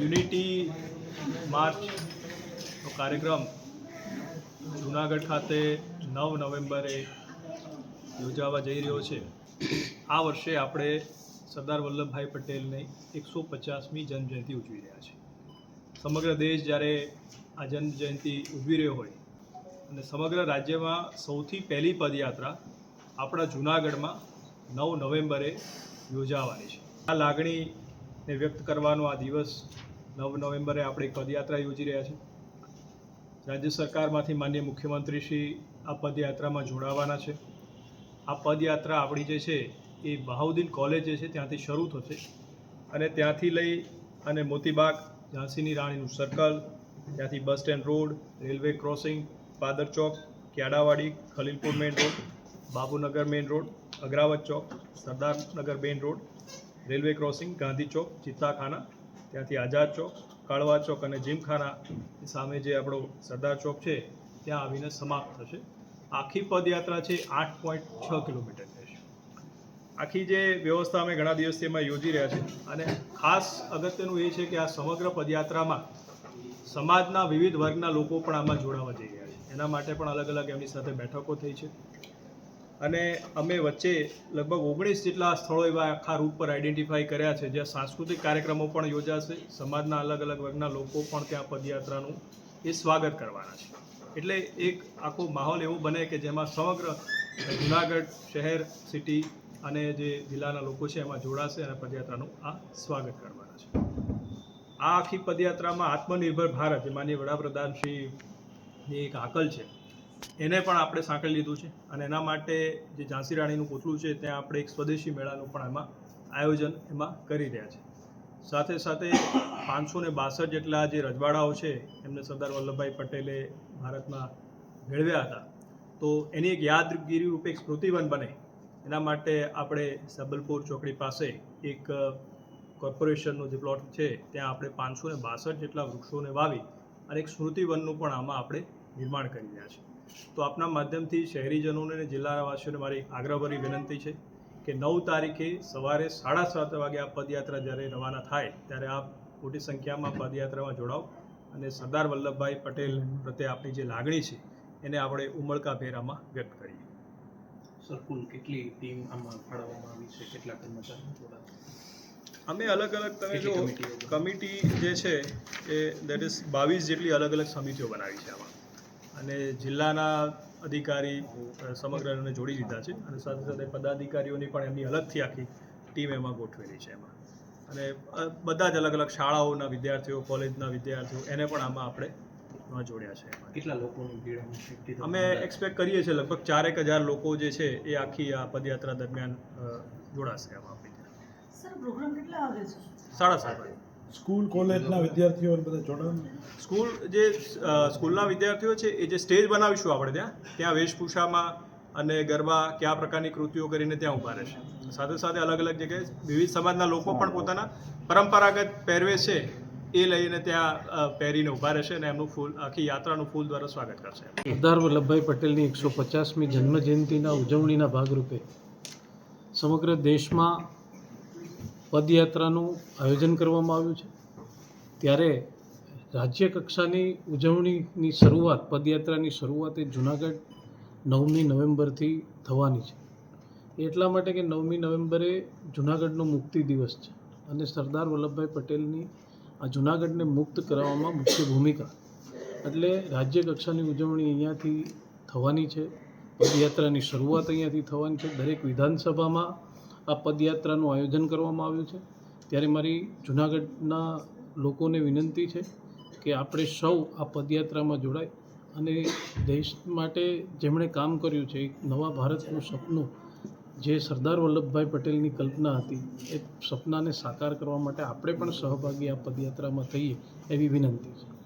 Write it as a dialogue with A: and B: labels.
A: Unity માર્ચનો કાર્યક્રમ જુનાગઢ ખાતે નવ નવેમ્બરે યોજાવા જઈ રહ્યો છે. આ વર્ષે આપણે સરદાર વલ્લભભાઈ પટેલની એકસો પચાસમી જન્મજયંતિ ઉજવી રહ્યા છીએ. સમગ્ર દેશ જ્યારે આ જન્મજયંતિ ઉજવી રહ્યો હોય અને સમગ્ર રાજ્યમાં સૌથી પહેલી પદયાત્રા આપણા જૂનાગઢમાં નવ નવેમ્બરે યોજાવાની છે. આ લાગણીને વ્યક્ત કરવાનો આ દિવસ નવ નવેમ્બરે આપણે પદયાત્રા યોજી રહ્યા છીએ રાજ્ય સરકારમાંથી માન્ય મુખ્યમંત્રી શ્રી આ પદયાત્રામાં જોડાવાના છે. આ પદયાત્રા આપણી જે છે એ બહાઉદ્દીન કોલેજ જે છે ત્યાંથી શરૂ થશે અને ત્યાંથી લઈ અને મોતીબાગ, ઝાંસીની રાણીનું સર્કલ ત્યાંથી bus stand road railway crossing પાદર ચોક Kyadavadi Khalilpur main road Babunagar main road Agravat ચોક, Sardarnagar main road railway crossing Gandhi ચોક, ચિત્તાખાના ત્યાંથી આઝાદ ચોક, કાળવા ચોક અને જીમખાના સામે જે આપણો સરદાર ચોક છે, ત્યાં આવીને સમાપ્ત થશે. આખી પદયાત્રા છે આઠ પોઈન્ટ છ કિલોમીટર થશે આખી જે વ્યવસ્થા અમે ઘણા દિવસથી એમાં યોજી રહ્યા છે અને ખાસ અગત્યનું એ છે કે આ સમગ્ર પદયાત્રામાં સમાજના વિવિધ વર્ગના લોકો પણ આમાં જોડાવા જઈ રહ્યા છે. એના માટે પણ અલગ અલગ એમની સાથે બેઠકો થઈ છે. અને અમે વચ્ચે લગભગ ઓગણીસ જેટલા સ્થળો એવા આખા રૂટ પર આઈડેન્ટિફાઈ કર્યા છે, જ્યાં સાંસ્કૃતિક કાર્યક્રમો પણ યોજાશે, સમાજના અલગ અલગ વર્ગના લોકો પણ ત્યાં પદયાત્રાનું એ સ્વાગત કરવાના છે. એટલે એક આખો માહોલ એવો બને કે જેમાં સમગ્ર જુનાગઢ શહેર સિટી અને જે જિલ્લાના લોકો છે એમાં જોડાશે અને પદયાત્રાનું આ સ્વાગત કરવાના છે. આ આખી પદયાત્રામાં આત્મનિર્ભર ભારત, જે માનનીય વડાપ્રધાન શ્રીની એક આકલ છે એને પણ આપણે સાંકળી લીધું છે. અને એના માટે જે ઝાંસી રાણીનું પૂતળું છે, ત્યાં આપણે એક સ્વદેશી મેળાનું પણ એમાં આયોજન એમાં કરી રહ્યા છે. સાથે સાથે પાંચસો ને બાસઠ જેટલા જે રજવાડાઓ છે, એમને સરદાર વલ્લભભાઈ પટેલે ભારતમાં મેળવ્યા હતા. તો એની એક યાદગીરી રૂપે એક સ્મૃતિવન બને. એના માટે આપણે સબલપુર ચોકડી પાસે એક કોર્પોરેશનનો જે પ્લોટ છે, ત્યાં આપણે પાંચસો ને બાસઠ જેટલા વૃક્ષોને વાવી અને એક સ્મૃતિવનનું પણ આમાં આપણે નિર્માણ કરી રહ્યા છીએ. તો આપના માધ્યમથી શહેરીજનોને અને જિલ્લાવાસીઓને મારી આગ્રહભરી વિનંતી છે કે નવ તારીખે સવારે સાડા સાત વાગે આ પદયાત્રા જ્યારે રવાના થાય ત્યારે આપ મોટી સંખ્યામાં પદયાત્રામાં જોડાઓ અને સરદાર વલ્લભભાઈ પટેલ પ્રત્યે આપણી જે લાગણી છે એને આપણે ઉમળકા ભેરામાં વ્યક્ત કરીએ.
B: સરકુલ કેટલી ટીમ આમાં ફાળવવામાં આવી છે? કેટલા કર્મચારીઓ
A: અમે અલગ અલગ તમે જો કમિટી જે છે એ દેટ ઇઝ બાવીસ જેટલી અલગ અલગ સમિતિઓ બનાવી છે આમાં. અને જિલ્લાના અધિકારી સમગ્રને જોડી દીધા છે અને સાથે સાથે પદાધિકારીઓની પણ એમની અલગથી આખી ટીમ એમાં ગોઠવેલી છે એમાં. અને બધા જ અલગ અલગ શાળાઓના વિદ્યાર્થીઓ કોલેજના વિદ્યાર્થીઓ એને પણ આમાં આપણે જોડ્યા છે
B: કેટલા લોકોની ભીડ
A: અમે એક્સપેક્ટ કરીએ છીએ લગભગ ચારેક હજાર લોકો જે છે એ આખી આ પદયાત્રા દરમિયાન જોડાશે આમાં આપણી ત્યાં
C: સર પ્રોગ્રામ કેટલા વાગે છે?
A: સાડા સાત વાગે.
D: સ્કૂલ કોલેજના વિદ્યાર્થીઓ બધા જોડાણ.
A: સ્કૂલ જે સ્કૂલના વિદ્યાર્થીઓ છે એ જે સ્ટેજ બનાવીશું આપણે ત્યાં ત્યાં વેશભૂષામાં અને ગરબા કયા પ્રકારની કૃતિઓ કરીને ત્યાં ઊભા રહેશે. સાથે સાથે અલગ અલગ જગ્યાએ વિવિધ સમાજના લોકો પણ પોતાના પરંપરાગત પહેરવેશ છે એ લઈને ત્યાં પહેરીને ઊભા રહેશે અને એમનું ફૂલ આખી યાત્રાનું ફૂલ દ્વારા સ્વાગત કરશે.
E: સરદાર વલ્લભભાઈ પટેલની એકસો પચાસમી જન્મજયંતિના ઉજવણીના ભાગરૂપે સમગ્ર દેશમાં પદયાત્રાનું આયોજન કરવામાં આવ્યું છે. ત્યારે રાજ્ય કક્ષાની ઉજવણીની શરૂઆત, પદયાત્રાની શરૂઆત એ જુનાગઢ નવમી નવેમ્બરથી થવાની છે. એટલા માટે કે નવમી નવેમ્બરે જુનાગઢનો મુક્તિ દિવસ છે અને સરદાર વલ્લભભાઈ પટેલની આ જુનાગઢને મુક્ત કરવામાં મુખ્ય ભૂમિકા. એટલે રાજ્ય કક્ષાની ઉજવણી અહીંયાથી થવાની છે, પદયાત્રાની શરૂઆત અહીંયાથી થવાની છે. દરેક વિધાનસભામાં આ પદયાત્રાનું આયોજન કરવામાં આવ્યું છે. ત્યારે મારી જુનાગઢના લોકોને વિનંતી છે કે આપણે સૌ આ પદયાત્રામાં જોડાય અને દેશ માટે જેમણે કામ કર્યું છે, એક નવા ભારતનું સપનું, જે સરદાર વલ્લભભાઈ પટેલની કલ્પના હતી, એ સપનાને સાકાર કરવા માટે આપણે પણ સહભાગી આ પદયાત્રામાં થઈએ એવી વિનંતી છે.